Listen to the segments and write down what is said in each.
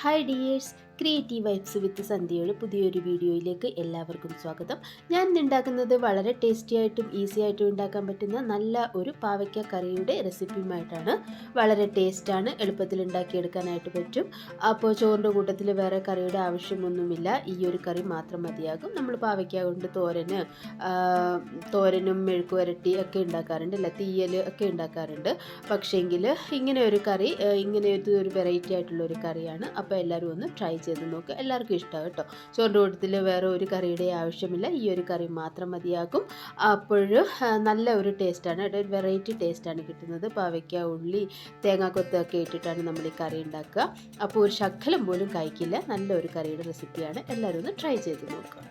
Hi dears, creative vibes with സന്ധ്യയുടെ പുതിയൊരു വീഡിയോയിലേക്ക് എല്ലാവർക്കും സ്വാഗതം. ഞാൻ ഉണ്ടാക്കുന്നത് വളരെ ടേസ്റ്റി ആയിട്ടും ഈസി ആയിട്ടും ഉണ്ടാക്കാൻ പറ്റുന്ന നല്ല ഒരു പാവയ്ക്ക കറിയുടെ റെസിപ്പിയുമായിട്ടാണ്. വളരെ ടേസ്റ്റാണ് എളുപ്പത്തിൽ ഉണ്ടാക്കിയെടുക്കാനായിട്ട് പറ്റും. അപ്പോൾ ചോറിന്റെ കൂട്ടത്തിൽ വേറെ കറിയുടെ ആവശ്യമൊന്നുമില്ല. ഈ ഒരു കറി മാത്രം മതിയാകും. നമ്മൾ പാവയ്ക്ക കൊണ്ട് തോരന് തോരനും മെഴുക്ക് വരട്ടി ഒക്കെ ഉണ്ടാക്കാറുണ്ട് അല്ല തീയൽ ഒക്കെ ഉണ്ടാക്കാറുണ്ട്. പക്ഷേങ്കിൽ ഇങ്ങനെ ഒരു കറി ഇങ്ങനെ ഒരു വെറൈറ്റി ആയിട്ടുള്ള ഒരു കറിയാണ്. അപ്പോൾ എല്ലാവരും ഒന്ന് ട്രൈ ചെയ്ത് നോക്കുക എല്ലാവർക്കും ഇഷ്ടമാണ് കേട്ടോ. ചോറിന്റെ കൂട്ടത്തിൽ വേറെ ഒരു കറിയുടെ ആവശ്യമില്ല. ഈ ഒരു കറി മാത്രം മതിയാക്കും. അപ്പോഴും നല്ല ഒരു ടേസ്റ്റാണ് ഒരു വെറൈറ്റി ടേസ്റ്റാണ് കിട്ടുന്നത്. പാവയ്ക്ക ഉള്ളി തേങ്ങാക്കൊത്തൊക്കെ ഇട്ടിട്ടാണ് നമ്മൾ ഈ കറി ഉണ്ടാക്കുക. അപ്പോൾ ഒരു ശകലം പോലും കഴിക്കില്ല. നല്ല ഒരു കറിയുടെ റെസിപ്പിയാണ് എല്ലാവരും ഒന്ന് ട്രൈ ചെയ്ത് നോക്കുക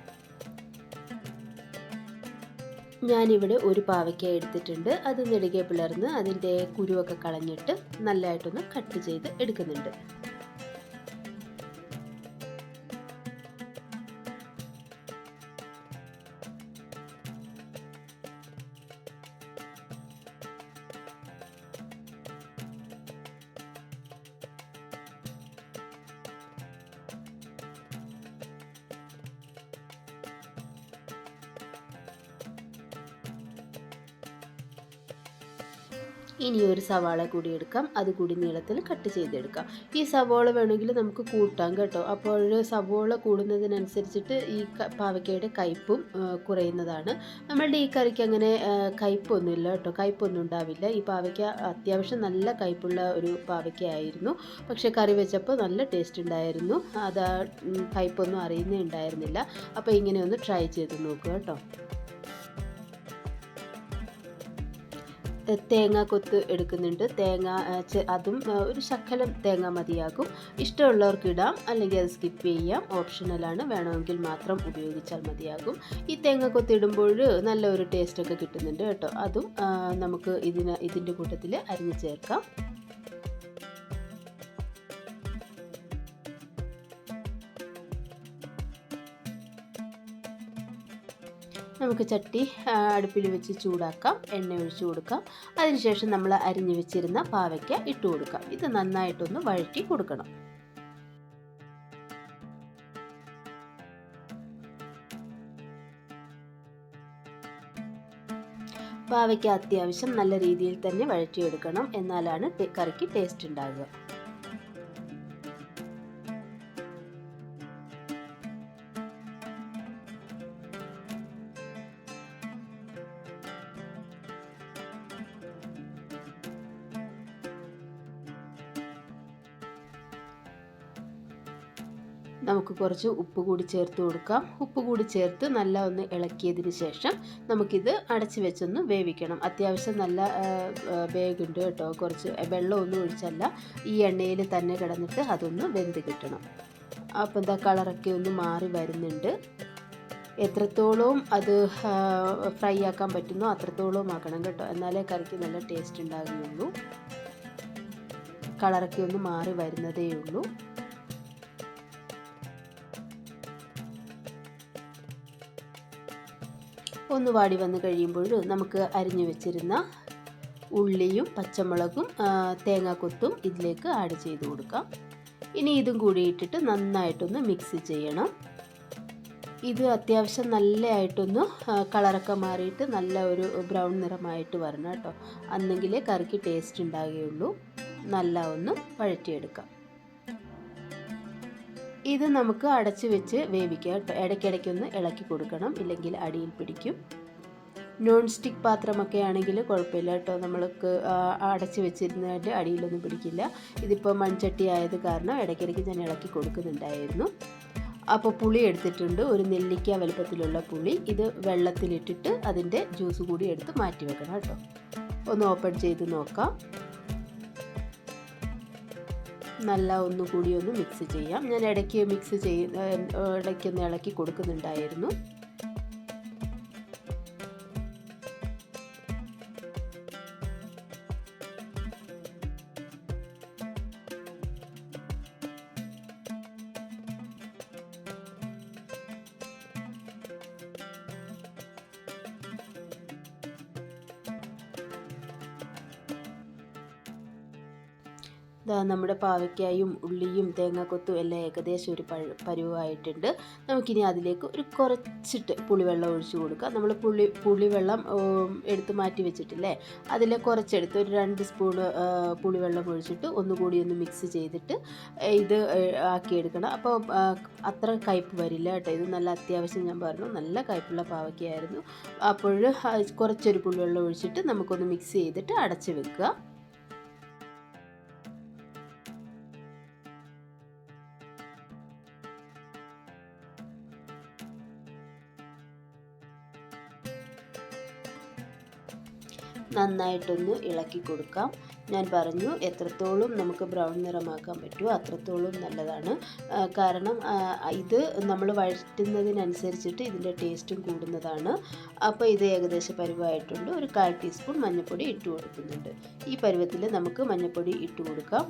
ഞാനിവിടെ ഒരു പാവയ്ക്ക എടുത്തിട്ടുണ്ട്. അത് നെടുകെ പിളർന്ന് അതിന്റെ കുരുവൊക്കെ കളഞ്ഞിട്ട് നല്ലതായിട്ടൊന്ന് കട്ട് ചെയ്ത് എടുക്കുന്നുണ്ട്. ഇനി ഒരു സവാള കൂടി എടുക്കാം. അത് കൂടി നീളത്തിൽ കട്ട് ചെയ്തെടുക്കാം. ഈ സവോള വേണമെങ്കിൽ നമുക്ക് കൂട്ടാം കേട്ടോ. അപ്പോൾ സവോള കൂടുന്നതിനനുസരിച്ചിട്ട് ഈ പാവയ്ക്കയുടെ കയ്പും കുറയുന്നതാണ്. നമ്മളുടെ ഈ കറിക്ക് അങ്ങനെ കയ്പൊന്നുമില്ല കേട്ടോ. കയ്പൊന്നും ഉണ്ടാവില്ല. ഈ പാവയ്ക്ക അത്യാവശ്യം നല്ല കയ്പുള്ള ഒരു പാവയ്ക്കയായിരുന്നു. പക്ഷേ കറി വെച്ചപ്പോൾ നല്ല ടേസ്റ്റ് ഉണ്ടായിരുന്നു. അത് കയ്പൊന്നും അറിയുന്നേ ഉണ്ടായിരുന്നില്ല. അപ്പോൾ ഇങ്ങനെ ഒന്ന് ട്രൈ ചെയ്ത് നോക്കുക കേട്ടോ. തേങ്ങ കൊത്ത് എടുക്കുന്നുണ്ട്. തേങ്ങ അതും ഒരു ശക്കലം തേങ്ങ മതിയാകും. ഇഷ്ടമുള്ളവർക്ക് ഇടാം. അല്ലെങ്കിൽ അത് സ്കിപ്പ് ചെയ്യാം. ഓപ്ഷണലാണ് വേണമെങ്കിൽ മാത്രം ഉപയോഗിച്ചാൽ മതിയാകും. ഈ തേങ്ങ കൊത്ത് ഇടുമ്പോൾ നല്ല ഒരു ടേസ്റ്റൊക്കെ കിട്ടുന്നുണ്ട് കേട്ടോ. അതും നമുക്ക് ഇതിന് ഇതിന്റെ കൂട്ടത്തിൽ അരിഞ്ഞു ചേർക്കാം. നമുക്ക് ചട്ടി അടുപ്പിൽ വെച്ച് ചൂടാക്കാം. എണ്ണ ഒഴിച്ചു കൊടുക്കാം. അതിനുശേഷം നമ്മൾ അരിഞ്ഞു വെച്ചിരുന്ന പാവയ്ക്ക ഇട്ട് കൊടുക്കാം. ഇത് നന്നായിട്ടൊന്ന് വഴറ്റി കൊടുക്കണം. പാവയ്ക്ക അത്യാവശ്യം നല്ല രീതിയിൽ തന്നെ വഴറ്റിയെടുക്കണം. എന്നാലാണ് കറിക്ക് ടേസ്റ്റ് ഉണ്ടാകുക നമുക്ക് കുറച്ച് ഉപ്പ് കൂടി ചേർത്ത് കൊടുക്കാം. ഉപ്പ് കൂടി ചേർത്ത് നല്ല ഒന്ന് ഇളക്കിയതിന് ശേഷം നമുക്കിത് അടച്ച് വെച്ചൊന്ന് വേവിക്കണം. അത്യാവശ്യം നല്ല വേഗുണ്ട് കേട്ടോ. കുറച്ച് വെള്ളമൊന്നും ഒഴിച്ചല്ല. ഈ എണ്ണയിൽ തന്നെ കിടന്നിട്ട് അതൊന്ന് വെന്ത് കിട്ടണം. അപ്പോൾ എന്താ കളറൊക്കെ ഒന്ന് മാറി വരുന്നുണ്ട്. എത്രത്തോളവും അത് ഫ്രൈ ആക്കാൻ പറ്റുന്നോ അത്രത്തോളം ആക്കണം കേട്ടോ. എന്നാലേ കറിക്ക് നല്ല ടേസ്റ്റ് ഉണ്ടാകുകയുള്ളൂ. കളറൊക്കെ ഒന്ന് മാറി വരുന്നതേ ഉള്ളൂ. ഒന്ന് വാടി വന്ന് കഴിയുമ്പോൾ നമുക്ക് അരിഞ്ഞു വെച്ചിരുന്ന ഉള്ളിയും പച്ചമുളകും തേങ്ങാക്കൊത്തും ഇതിലേക്ക് ആഡ് ചെയ്ത് കൊടുക്കാം. ഇനി ഇതും കൂടി ഇട്ടിട്ട് നന്നായിട്ടൊന്ന് മിക്സ് ചെയ്യണം. ഇത് അത്യാവശ്യം നല്ലതായിട്ടൊന്ന് കളറൊക്കെ മാറിയിട്ട് നല്ല ഒരു ബ്രൗൺ നിറമായിട്ട് വരണം കേട്ടോ. അന്നെങ്കിലേ കറിക്ക് ടേസ്റ്റ് ഉണ്ടാകുകയുള്ളൂ. നല്ല ഒന്ന് വഴറ്റിയെടുക്കാം. ഇത് നമുക്ക് അടച്ച് വെച്ച് വേവിക്കുക. കേട്ടോ ഇടയ്ക്കിടയ്ക്കൊന്ന് ഇളക്കി കൊടുക്കണം. ഇല്ലെങ്കിൽ അടിയിൽ പിടിക്കും. നോൺ സ്റ്റിക്ക് പാത്രമൊക്കെ ആണെങ്കിൽ കുഴപ്പമില്ല കേട്ടോ നമ്മൾക്ക് അടച്ച് വെച്ചിരുന്നതിന്റെ അടിയിലൊന്നും പിടിക്കില്ല. ഇതിപ്പോൾ മൺചട്ടി ആയത് കാരണം ഇടയ്ക്കിടയ്ക്ക് ഞാൻ ഇളക്കി കൊടുക്കുന്നുണ്ടായിരുന്നു. അപ്പോൾ പുളി എടുത്തിട്ടുണ്ട്. ഒരു നെല്ലിക്ക വലുപ്പത്തിലുള്ള പുളി. ഇത് വെള്ളത്തിലിട്ടിട്ട് അതിന്റെ ജ്യൂസ് കൂടി എടുത്ത് മാറ്റി വെക്കണം കേട്ടോ ഒന്ന് ഓപ്പൺ ചെയ്ത് നോക്കാം. നല്ല ഒന്നുകൂടി ഒന്ന് മിക്സ് ചെയ്യാം. ഞാൻ ഇടയ്ക്ക് മിക്സ് ചെയ്ത് ഇടയ്ക്കൊന്ന് ഇളക്കി കൊടുക്കുന്നുണ്ടായിരുന്നു. ഇതാ നമ്മുടെ പാവയ്ക്കായും ഉള്ളിയും തേങ്ങാക്കൊത്തും എല്ലാം ഏകദേശം ഒരു പഴ പരുവായിട്ടുണ്ട്. നമുക്കിനി അതിലേക്ക് ഒരു കുറച്ചിട്ട് പുളിവെള്ളം ഒഴിച്ച് കൊടുക്കുക നമ്മൾ പുളി പുളിവെള്ളം എടുത്ത് മാറ്റി വെച്ചിട്ടില്ലേ? അതിൽ കുറച്ചെടുത്ത് ഒരു രണ്ട് സ്പൂൺ പുളിവെള്ളം ഒഴിച്ചിട്ട് ഒന്നുകൂടി ഒന്ന് മിക്സ് ചെയ്തിട്ട് ഇത് ആക്കിയെടുക്കണം. അപ്പോൾ അത്ര കയ്പ്പ് വരില്ല കേട്ടോ. ഇത് നല്ല അത്യാവശ്യം ഞാൻ പറഞ്ഞു. നല്ല കയ്പ്പുള്ള പാവയ്ക്കായിരുന്നു. അപ്പോൾ കുറച്ചൊരു പുളിവെള്ളം ഒഴിച്ചിട്ട് നമുക്കൊന്ന് മിക്സ് ചെയ്തിട്ട് അടച്ച് വെക്കുക. നന്നായിട്ടൊന്ന് ഇളക്കി കൊടുക്കാം. ഞാൻ പറഞ്ഞു എത്രത്തോളം നമുക്ക് ബ്രൗൺ നിറമാക്കാൻ പറ്റുമോ അത്രത്തോളം നല്ലതാണ്. കാരണം ഇത് നമ്മൾ വഴറ്റുന്നതിനനുസരിച്ചിട്ട് ഇതിന്റെ ടേസ്റ്റും കൂടുന്നതാണ്. അപ്പോൾ ഇത് ഏകദേശം പരുവായിട്ടുണ്ട്. ഒരു കാൽ ടീസ്പൂൺ മഞ്ഞൾപ്പൊടി ഇട്ട് കൊടുക്കുന്നുണ്ട്. ഈ പരുവത്തിൽ നമുക്ക് മഞ്ഞൾപ്പൊടി ഇട്ട് കൊടുക്കാം.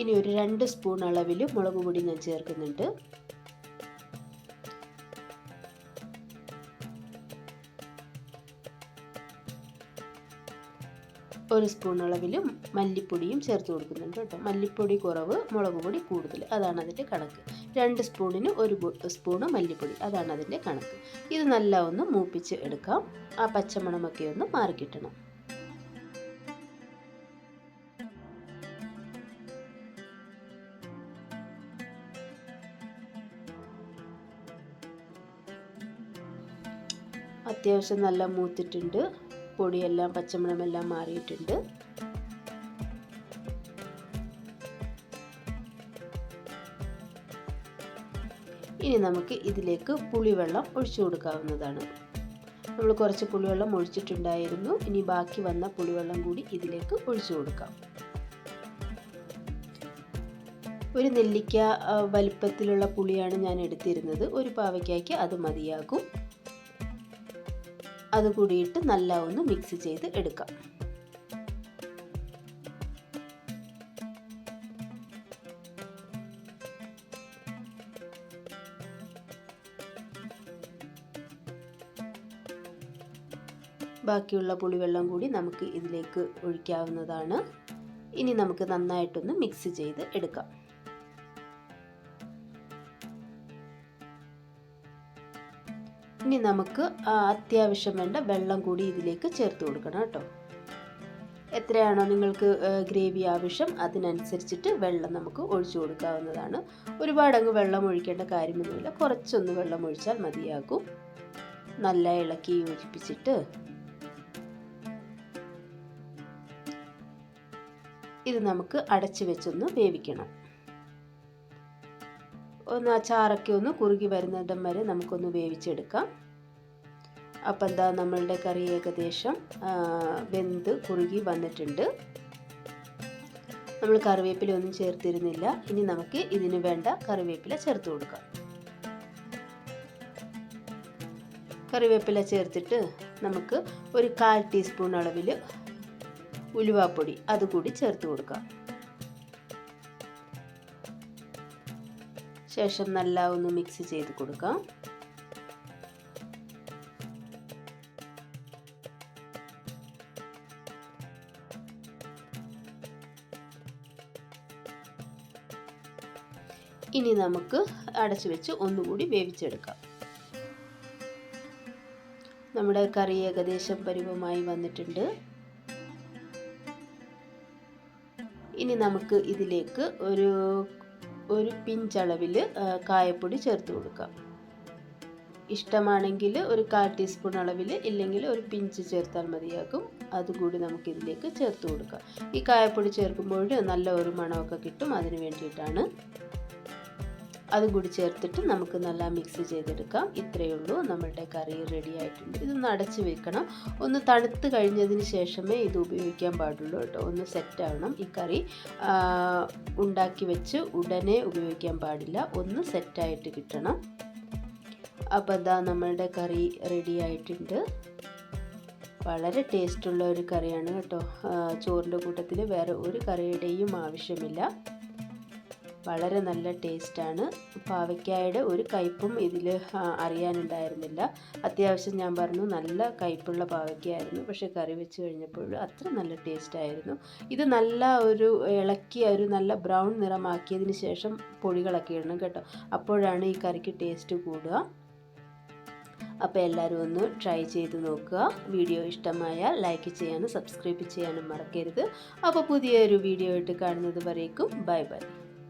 ഇനി ഒരു രണ്ട് സ്പൂൺ അളവിൽ മുളക് പൊടി ഞാൻ ചേർക്കുന്നുണ്ട്. ഒരു സ്പൂൺ അളവിൽ മല്ലിപ്പൊടിയും ചേർത്ത് കൊടുക്കുന്നുണ്ട് കേട്ടോ. മല്ലിപ്പൊടി കുറവ് മുളക് പൊടി കൂടുതൽ. അതാണ് അതിന്റെ കണക്ക്. രണ്ട് സ്പൂണിന് ഒരു സ്പൂണ് മല്ലിപ്പൊടി. അതാണ് അതിന്റെ കണക്ക്. ഇത് നല്ല ഒന്ന് മൂപ്പിച്ച് എടുക്കാം. ആ പച്ചമണമൊക്കെ ഒന്ന് മാറിക്കിട്ടണം അത്യാവശ്യം നല്ല മൂത്തിട്ടുണ്ട്. പൊടിയെല്ലാം പച്ചമണമെല്ലാം മാറിയിട്ടുണ്ട്. ഇനി നമുക്ക് ഇതിലേക്ക് പുളിവെള്ളം ഒഴിച്ചു കൊടുക്കാവുന്നതാണ്. നമ്മൾ കുറച്ച് പുളിവെള്ളം ഒഴിച്ചിട്ടുണ്ടായിരുന്നു. ഇനി ബാക്കി വന്ന പുളിവെള്ളം കൂടി ഇതിലേക്ക് ഒഴിച്ചു കൊടുക്കാം. ഒരു നെല്ലിക്ക വലുപ്പത്തിലുള്ള പുളിയാണ് ഞാൻ എടുത്തിരുന്നത്. ഒരു പാവയ്ക്കായ്ക്ക് അത് മതിയാകും. അത് കൂടിയിട്ട് നല്ല ഒന്ന് മിക്സ് ചെയ്ത് എടുക്കാം. ബാക്കിയുള്ള പുളിവെള്ളം കൂടി നമുക്ക് ഇതിലേക്ക് ഒഴിക്കാവുന്നതാണ്. ഇനി നമുക്ക് നന്നായിട്ടൊന്ന് മിക്സ് ചെയ്ത് എടുക്കാം. ഇനി നമുക്ക് അത്യാവശ്യം വേണ്ട വെള്ളം കൂടി ഇതിലേക്ക് ചേർത്ത് കൊടുക്കണം കേട്ടോ. എത്രയാണോ നിങ്ങൾക്ക് ഗ്രേവി ആവശ്യം അതിനനുസരിച്ചിട്ട് വെള്ളം നമുക്ക് ഒഴിച്ചു കൊടുക്കാവുന്നതാണ്. ഒരുപാട് അങ്ങ് വെള്ളം ഒഴിക്കേണ്ട കാര്യമൊന്നുമില്ല. കുറച്ചൊന്ന് വെള്ളം ഒഴിച്ചാൽ മതിയാകും. നല്ല ഇളക്കി യോജിപ്പിച്ചിട്ട്. ഇത് നമുക്ക് അടച്ചു വെച്ചൊന്ന് വേവിക്കണം. ഒന്ന് ആ ചാറൊക്കെ ഒന്ന് കുറുകി വരുന്നിടം വരെ നമുക്കൊന്ന് വേവിച്ചെടുക്കാം. അപ്പം എന്താ നമ്മളുടെ കറി ഏകദേശം വെന്ത് കുറുകി വന്നിട്ടുണ്ട്. നമ്മൾ കറിവേപ്പില ഒന്നും ചേർത്തിരുന്നില്ല. ഇനി നമുക്ക് ഇതിന് വേണ്ട കറിവേപ്പില ചേർത്ത് കൊടുക്കാം. കറിവേപ്പില ചേർത്തിട്ട് നമുക്ക് ഒരു കാൽ ടീസ്പൂൺ അളവിൽ ഉലുവാപ്പൊടി അതുകൂടി ചേർത്ത് കൊടുക്കാം. ശേഷം നല്ല ഒന്ന് മിക്സ് ചെയ്ത് കൊടുക്കാം. ഇനി നമുക്ക് അടച്ചു വെച്ച് ഒന്നുകൂടി വേവിച്ചെടുക്കാം. നമ്മുടെ കറി ഏകദേശം പരുവമായി വന്നിട്ടുണ്ട്. ഇനി നമുക്ക് ഇതിലേക്ക് ഒരു ഒരു പിഞ്ചളവിൽ കായപ്പൊടി ചേർത്ത് കൊടുക്കാം. ഇഷ്ടമാണെങ്കിൽ ഒരു കാൽ ടീസ്പൂൺ അളവിൽ ഇല്ലെങ്കിൽ ഒരു പിഞ്ച് ചേർത്താൽ മതിയാകും. അതുകൂടി നമുക്ക് ഇതിലേക്ക് ചേർത്ത് കൊടുക്കാം. ഈ കായപ്പൊടി ചേർക്കുമ്പോൾ നല്ല ഒരു മണമൊക്കെ കിട്ടും. അതിന് വേണ്ടിയിട്ടാണ് അതും കൂടി ചേർത്തിട്ട് നമുക്ക് നല്ല മിക്സ് ചെയ്തെടുക്കാം. ഇത്രയേ ഉള്ളൂ. നമ്മളുടെ കറി റെഡി ആയിട്ടുണ്ട്. ഇതൊന്ന് അടച്ച് വെക്കണം. ഒന്ന് തണുത്ത് കഴിഞ്ഞതിന് ശേഷമേ ഇത് ഉപയോഗിക്കാൻ പാടുള്ളൂ കേട്ടോ. ഒന്ന് സെറ്റ് ആവണം. ഈ കറി ഉണ്ടാക്കി വെച്ച് ഉടനെ ഉപയോഗിക്കാൻ പാടില്ല. ഒന്ന് സെറ്റായിട്ട് കിട്ടണം. അപ്പോൾ ഇതാ നമ്മളുടെ കറി റെഡി ആയിട്ടുണ്ട്. വളരെ ടേസ്റ്റുള്ള ഒരു കറിയാണ് കേട്ടോ. ചോറിന്റെ കൂട്ടത്തിൽ വേറെ ഒരു കറിയുടെയും ആവശ്യമില്ല. വളരെ നല്ല ടേസ്റ്റാണ്. പാവയ്ക്കായുടെ ഒരു കയ്പും ഇതിൽ അറിയാനുണ്ടായിരുന്നില്ല. അത്യാവശ്യം ഞാൻ പറഞ്ഞു നല്ല കയ്പുള്ള പാവയ്ക്കായിരുന്നു. പക്ഷേ കറി വെച്ച് കഴിഞ്ഞപ്പോൾ അത്ര നല്ല ടേസ്റ്റായിരുന്നു. ഇത് നല്ല ഒരു ഇളക്കി ഒരു നല്ല ബ്രൗൺ നിറമാക്കിയതിന് ശേഷം പൊടികളൊക്കെ ഇടണം കേട്ടോ. അപ്പോഴാണ് ഈ കറിക്ക് ടേസ്റ്റ് കൂടുക. അപ്പോൾ എല്ലാവരും ഒന്ന് ട്രൈ ചെയ്ത് നോക്കുക. വീഡിയോ ഇഷ്ടമായാൽ ലൈക്ക് ചെയ്യാനും സബ്സ്ക്രൈബ് ചെയ്യാനും മറക്കരുത്. അപ്പോൾ പുതിയൊരു വീഡിയോ ആയിട്ട് കാണുന്നത് വരേക്കും. Bye bye.